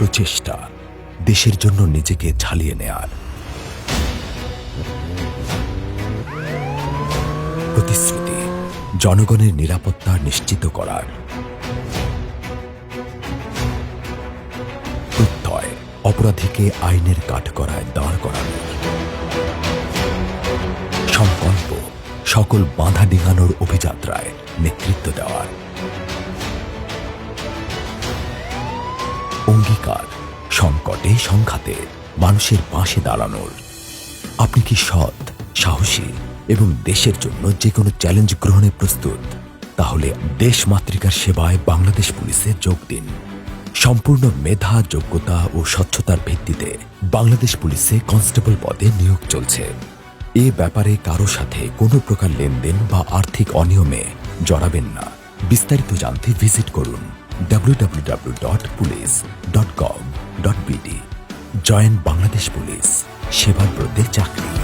প্রচেষ্টা দেশের জন্য নিজেকে ঝালিয়ে নেয়ার। প্রতিশ্রুতি জনগণের নিরাপত্তা নিশ্চিত করার। প্রত্যয় অপরাধীকে আইনের কাঠগড়ায় দাঁড় করানোর সংকল্প সকল বাধা ডিঙানোর অভিযাত্রায় অঙ্গীকার, সংকটে সংঘাতে মানুষের পাশে দাঁড়ানোর। আপনি কি সৎ, সাহসী এবং দেশের জন্য যে কোনো চ্যালেঞ্জ গ্রহণে প্রস্তুত? তাহলে দেশ মাতৃকার সেবায় বাংলাদেশ পুলিশে যোগ দিন। সম্পূর্ণ মেধা, যোগ্যতা ও স্বচ্ছতার ভিত্তিতে বাংলাদেশ পুলিশে কনস্টেবল পদে নিয়োগ চলছে। এ ব্যাপারে কারও সাথে কোনো প্রকার লেনদেন বা আর্থিক অনিয়মে জড়াবেন না। বিস্তারিত জানতে ভিজিট করুন। www.police.gov.bd জয়েন বাংলাদেশ পুলিশ সেবার প্রতি চাকরি।